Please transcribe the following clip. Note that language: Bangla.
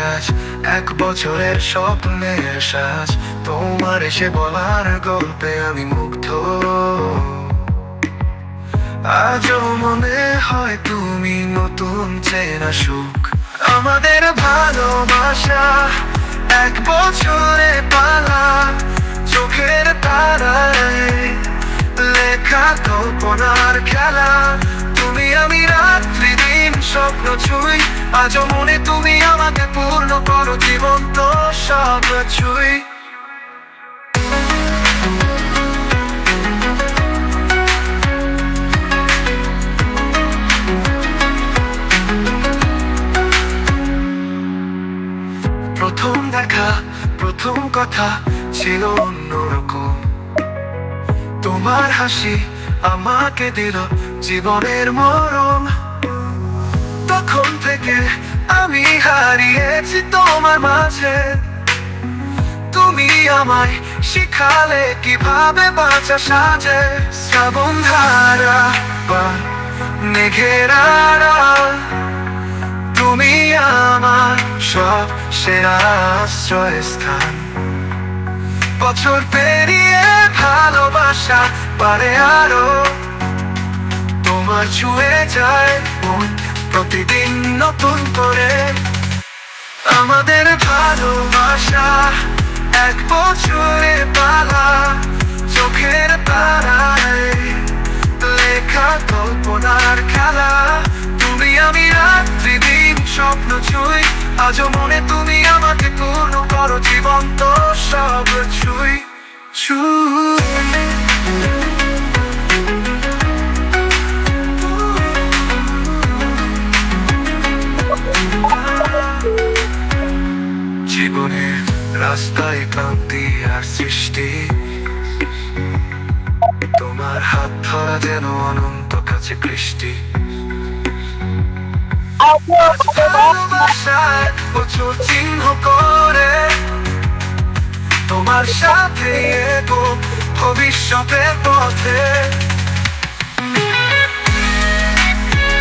আজ। এক বছরের স্বপ্নের সাজ। তোমার এসে বলার গল্পে আমি মুগ্ধ। আজও মনে হয় তুমি নতুন চেনা সুখ। আমাদের ভালোবাসা এক বছরে পালা। চোখের তারায় লেখা কল্পনার খেলা। স্বপ্ন ছুই, আজও মনে তুমি আমাকে পূর্ণ করো জীবন্ত সব ছুই। প্রথম দেখা, প্রথম কথা ছিল অন্যরকম। তোমার হাসি আমাকে দিল জীবনের মরম তখন থেকে আমি হারিয়েছি তোমার মাঝে। তুমি আমায় শিখালে কীভাবে বাঁচা সাজে। শ্রাবণ ধারা বা মেঘের তুমি আমার সব সেরা আশ্রয় স্থান। বছর পেরিয়ে ভালোবাসা পারে আরও। তোমার ছুঁয়ে যায় মন প্রতিদিন নতুন করে আমাদের ভালোবাসা এক বছরে পালা, চোখের তারায় লেখা কল্পনার খেলা। তুমি আমি রাত্রি দিন স্বপ্ন ছুঁই, আজও মনে তুমি আমাকে পূর্ণ করো জীবন্ত সব ছুঁই। ছুঁই। জীবনের রাস্তায় ক্লান্তি আর সৃষ্টি। তোমার হাত ধরা যেন অনন্ত কাছে ভালোবাসার প্রচুর চিহ্ন করে তোমার সাথে ভবিষ্যতের পথে।